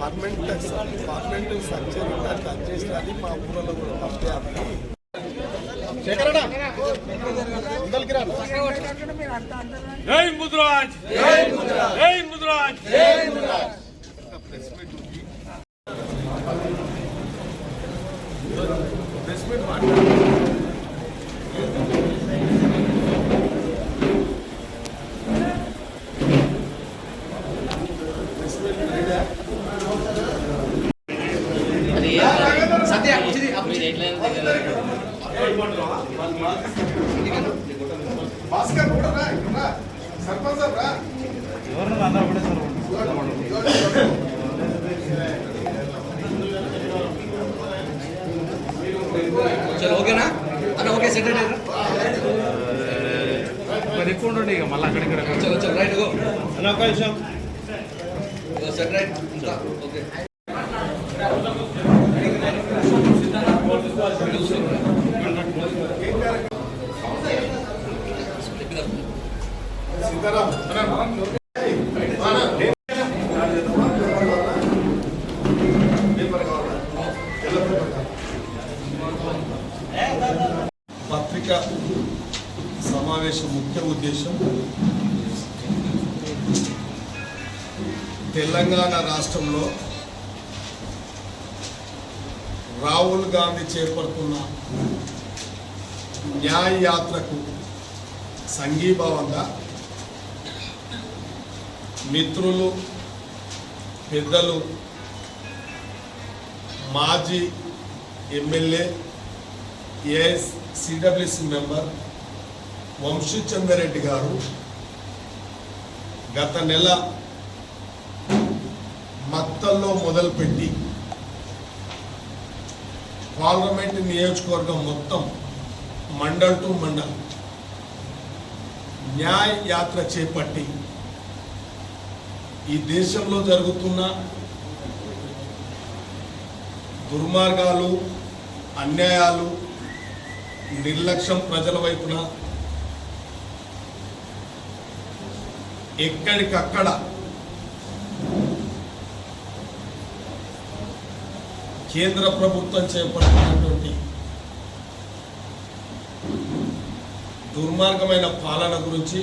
Permanent permanent structure అట్లా చేసిన అది మా ఊళ్ళో కూడా పంపేయాలి జై ముద్రాజ్ జై ముద్రాజ్ జై ముద్రాజ్ ప్రెస్ మీట్ ఉంది ప్రెస్ మీట్ మాట్లాడాలి చలో ఓకేనా? అన్న ఓకే సెట్ అయినా మరి ఎక్కువ ఉండండి ఇక మళ్ళీ అక్కడికి రా. చలో చలో రైట్ గో. అన్న ఒక నిమిషం. Set right. తెలంగాణ రాష్ట్రంలో రాహుల్ గాంధీ చేపడుతున్న న్యాయ యాత్రకు సంఘీభావంగా మిత్రులు పెద్దలు మాజీ MLA AS CWC member Vamshi Chand Reddy గారు గత నెల మత్తల్లో మొదలుపెట్టి పార్లమెంట్ నియోజకవర్గం మొత్తం మండల్ టు మండల్ న్యాయ యాత్ర చేపట్టి ఈ దేశంలో జరుగుతున్న దుర్మార్గాలు అన్యాయాలు నిర్లక్ష్యం ప్రజల వైపున ఎక్కడికక్కడ కేంద్ర ప్రభుత్వం చేపడుతున్నటువంటి దుర్మార్గమైన పాలన గురించి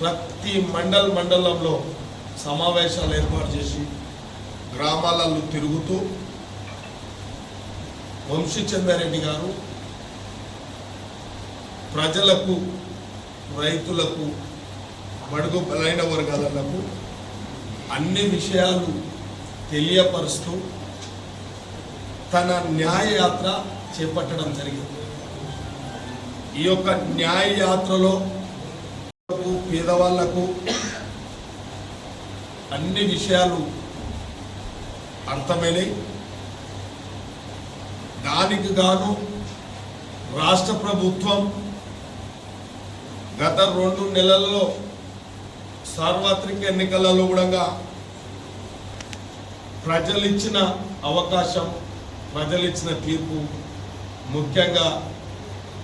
ప్రతి మండల్ మండలంలో సమావేశాలు ఏర్పాటు చేసి గ్రామాలలో తిరుగుతూ వంశీచంద్రారెడ్డి గారు ప్రజలకు రైతులకు బడుగు బలైన వర్గాలకు అన్ని విషయాలు తెలియపరుస్తూ తన న్యాయయాత్ర చేపట్టడం జరిగింది. ఈ యొక్క న్యాయయాత్రలో పేదవాళ్ళకు అన్ని విషయాలు అర్థమైనవి దానికి గాను రాష్ట్ర ప్రభుత్వం గత రెండు నెలల్లో సార్వత్రిక ఎన్నికలలో కూడా ప్రజలిచ్చిన అవకాశం ప్రజలిచ్చిన తీర్పు ముఖ్యంగా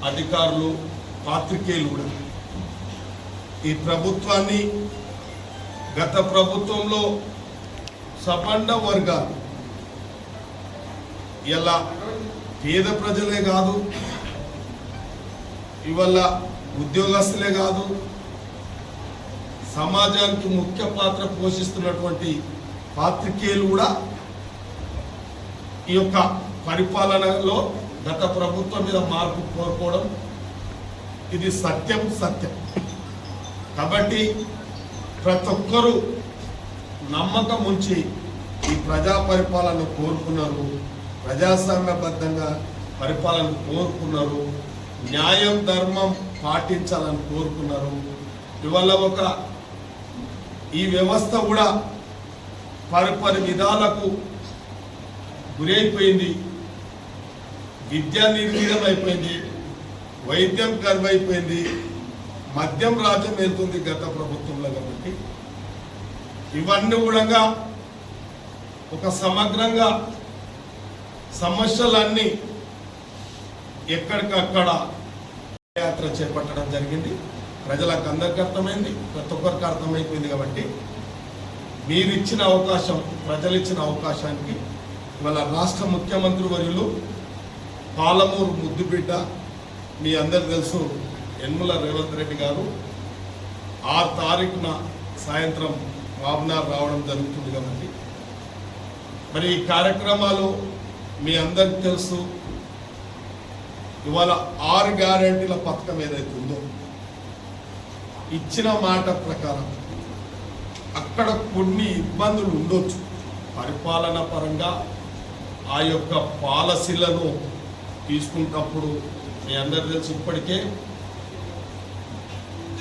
అధికారులు పాత్రికేయులు కూడా. ఈ ప్రభుత్వాన్ని గత ప్రభుత్వంలో సపండ వర్గాలు. ఇలా పేద ప్రజలే కాదు ఇవల్ల ఉద్యోగస్తులే కాదు సమాజానికి ముఖ్య పాత్ర పోషిస్తున్నటువంటి పాత్రికేయులు కూడా ఈ యొక్క పరిపాలనలో గత ప్రభుత్వం మీద మార్పు కోరుకోవడం ఇది సత్యం సత్యం. కాబట్టి ప్రతి ఒక్కరూ నమ్మకం ఉంచి ఈ ప్రజా పరిపాలన కోరుకున్నారు ప్రజాస్వామ్యబద్ధంగా పరిపాలన కోరుకున్నారు న్యాయం ధర్మం పాటించాలని కోరుకున్నారు. ఇవాళ ఒక ఈ వ్యవస్థ కూడా పరిపరి విధాలకు గురైపోయింది. విద్యా నిర్వీర్యం అయిపోయింది. వైద్యం కరువైపోయింది. మద్యం రాజ్యం వెళ్తుంది గత ప్రభుత్వంలో కాబట్టి. ఇవన్నీ కూడా ఒక సమగ్రంగా సమస్యలన్నీ ఎక్కడికక్కడ యాత్ర చేపట్టడం జరిగింది. ప్రజలకు అందరికీ అర్థమైంది ప్రతి ఒక్కరికి అర్థమైపోయింది కాబట్టి మీరు ఇచ్చిన అవకాశం ప్రజలు ఇచ్చిన అవకాశానికి ఇవాళ రాష్ట్ర ముఖ్యమంత్రి వర్యులు పాలమూరు ముద్దుబిడ్డ మీ అందరు తెలుసు యన్ముల రేవంత్ రెడ్డి గారు ఆరు తారీఖున సాయంత్రం వాబనార్ రావడం జరుగుతుంది కాబట్టి మరి ఈ కార్యక్రమాలు మీ అందరికి తెలుసు. ఇవాళ ఆరు గ్యారంటీల పథకం ఏదైతే ఉందో ఇచ్చిన మాట ప్రకారం అక్కడ కొన్ని ఇబ్బందులు ఉండొచ్చు. పరిపాలన పరంగా ఆ యొక్క పాలసీలను తీసుకున్నప్పుడు మీ అందరు తెలుసు ఇప్పటికే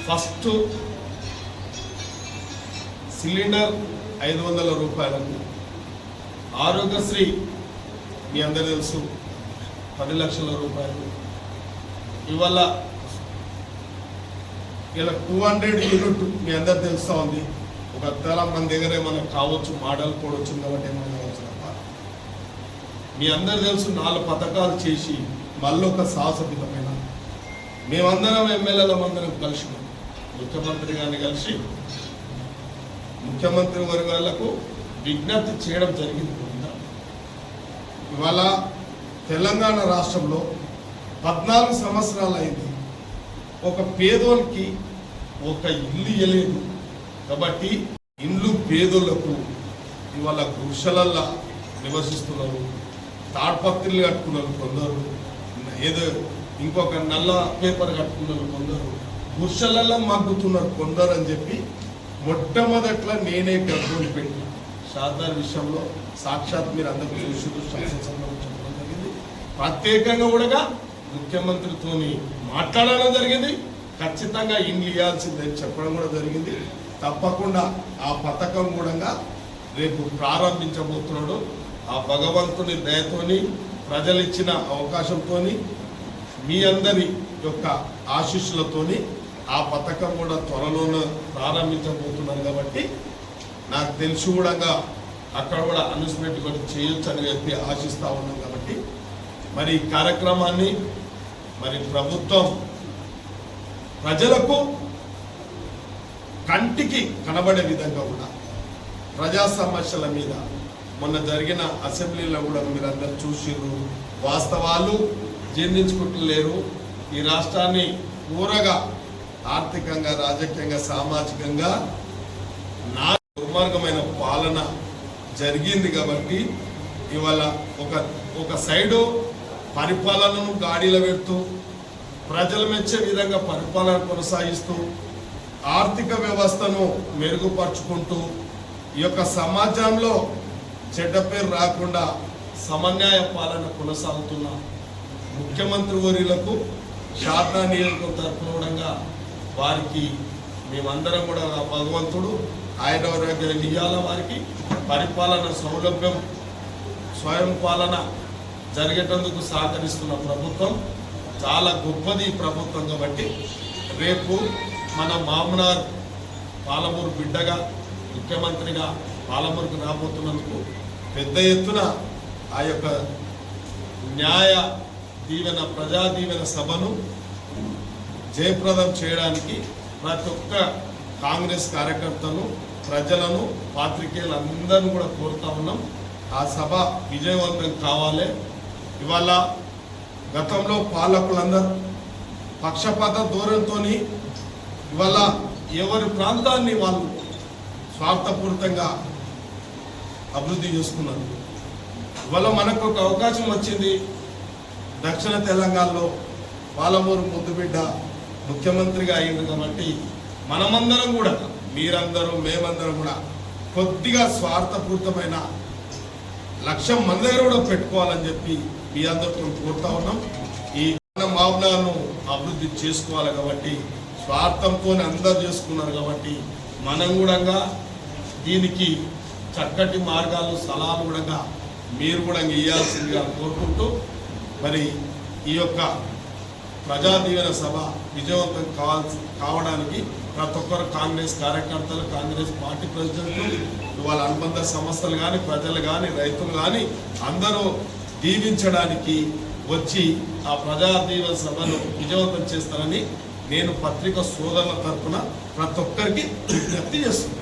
ఫస్ట్ సిలిండర్ ఐదు వందల రూపాయలకు ఆరోగ్యశ్రీ మీ అందరు తెలుసు పది లక్షల రూపాయలు ఇవాళ ఇలా టూ హండ్రెడ్ యూనిట్ మీ అందరు తెలుస్తూ ఉంది. ఒక తెల మన దగ్గర ఏమైనా కావచ్చు మోడల్ కూడా వచ్చింది కాబట్టి ఏమైనా కావచ్చు తప్ప. మీ అందరు తెలుసు నాలుగు పథకాలు చేసి మళ్ళీ ఒక సాహసభితమైన మేమందరం ఎమ్మెల్యేల అందరం కలిసి ముఖ్యమంత్రి గారిని కలిసి ముఖ్యమంత్రి వర్గాలకు విజ్ఞప్తి చేయడం జరిగింది ఇవాళ తెలంగాణ రాష్ట్రంలో పద్నాలుగు సంవత్సరాలు అయింది ఒక పేదోళ్ళకి ఒక ఇల్లు ఇవ్వలేదు కాబట్టి ఇండ్లు పేదోళ్ళకు ఇవాళ గుడిసెలల్లా నివసిస్తున్నారు. తాడ్పత్రులు కట్టుకున్నారు కొందరు. ఏదో ఇంకొక నల్ల పేపర్ కట్టుకున్నారు కొందరు. గుడిసెలల్లో మగ్గుతున్నారు కొందరు అని చెప్పి మొట్టమొదట్లో నేనే గర్భం పెట్టి షాదార్ విషయంలో సాక్షాత్ మీరు అందరూ చూసి శాసనసభలో చెప్పడం జరిగింది. ప్రత్యేకంగా కూడా ముఖ్యమంత్రితోని మాట్లాడడం జరిగింది. ఖచ్చితంగా ఇండ్లు ఇవ్వాల్సిందని చెప్పడం కూడా జరిగింది. తప్పకుండా ఆ పథకం కూడా రేపు ప్రారంభించబోతున్నాడు. ఆ భగవంతుని దయతోని ప్రజలు ఇచ్చిన అవకాశంతోని మీ అందరి యొక్క ఆశీస్సులతోని ఆ పథకం కూడా త్వరలోనే ప్రారంభించబోతున్నారు కాబట్టి నాకు తెలిసి కూడా అక్కడ కూడా అనౌన్స్మెంట్ కూడా చేయొచ్చు అని చెప్పి ఆశిస్తూ ఉన్నాం కాబట్టి మరి ఈ కార్యక్రమాన్ని మరి ప్రభుత్వం ప్రజలకు కంటికి కనబడే విధంగా కూడా ప్రజా సమస్యల మీద మొన్న జరిగిన అసెంబ్లీలో కూడా మీరు అందరు చూసిర్రు. వాస్తవాలు జీర్ణించుకుంటలేరు. ఈ రాష్ట్రాన్ని పూరగా ఆర్థికంగా రాజకీయంగా సామాజికంగా నా దుర్మార్గమైన పాలన జరిగింది కాబట్టి ఇవాళ ఒక ఒక సైడు పరిపాలనను గాడిలో పెడుతూ ప్రజలు మెచ్చే విధంగా పరిపాలన కొనసాగిస్తూ ఆర్థిక వ్యవస్థను మెరుగుపరుచుకుంటూ ఈ యొక్క సమాజంలో చెడ్డ పేరు రాకుండా సమన్యాయ పాలన కొనసాగుతున్న. ముఖ్యమంత్రి వర్యులకు శారదా నియోజకవర్గం తరఫున వారికి మేమందరం కూడా భగవంతుడు. ఆయన నియాల వారికి పరిపాలన సౌలభ్యం స్వయం పాలన జరిగేటందుకు సహకరిస్తున్న ప్రభుత్వం చాలా గొప్పది ప్రభుత్వం కాబట్టి రేపు మన మామనార్ పాలమూరు బిడ్డగా ముఖ్యమంత్రిగా పాలమూరుకు రాబోతున్నందుకు పెద్ద ఎత్తున ఆ యొక్క న్యాయ దీవెన ప్రజా దీవెన సభను జయప్రదం చేయడానికి ప్రతి ఒక్క కాంగ్రెస్ కార్యకర్తలు ప్రజలను పాత్రికేయులు అందరూ కూడా కోరుతా ఉన్నాం. ఆ సభ విజయవంతం కావాలి. ఇవాళ గతంలో పాలకులందరూ పక్షపాత ధోరణితో ఇవాళ ఎవరి ప్రాంతాన్ని వాళ్ళు స్వార్థపూరితంగా అభివృద్ధి చేసుకున్నారు. ఇవాళ మనకు ఒక అవకాశం వచ్చింది. దక్షిణ తెలంగాణలో పాలమూరు ముద్దుబిడ్డ ముఖ్యమంత్రిగా అయింది కాబట్టి మనమందరం కూడా మీరందరూ మేమందరం కూడా కొద్దిగా స్వార్థపూరితమైన లక్ష్యం మన దగ్గర కూడా పెట్టుకోవాలని చెప్పి మీ అందరితో కోరుతా ఉన్నాం. ఈ మామూలను అభివృద్ధి చేసుకోవాలి కాబట్టి స్వార్థంతో అందరు చేసుకున్నారు కాబట్టి మనం కూడా దీనికి చక్కటి మార్గాలు సలహాలు కూడా మీరు కూడా ఇవ్వాల్సిందిగా కోరుకుంటూ మరి ఈ యొక్క ప్రజా దీవెన సభ విజయవంతం కావాల్సి కావడానికి ప్రతి ఒక్కరు కాంగ్రెస్ కార్యకర్తలు కాంగ్రెస్ పార్టీ ప్రెసిడెంట్లు వాళ్ళ అనుబంధ సంస్థలు కానీ ప్రజలు కానీ రైతులు కానీ అందరూ దీవించడానికి వచ్చి ఆ ప్రజాదీవ సభను విజయవంతం చేస్తారని నేను పత్రిక సోదరుల తరపున ప్రతి ఒక్కరికి విజ్ఞప్తి చేస్తున్నాను.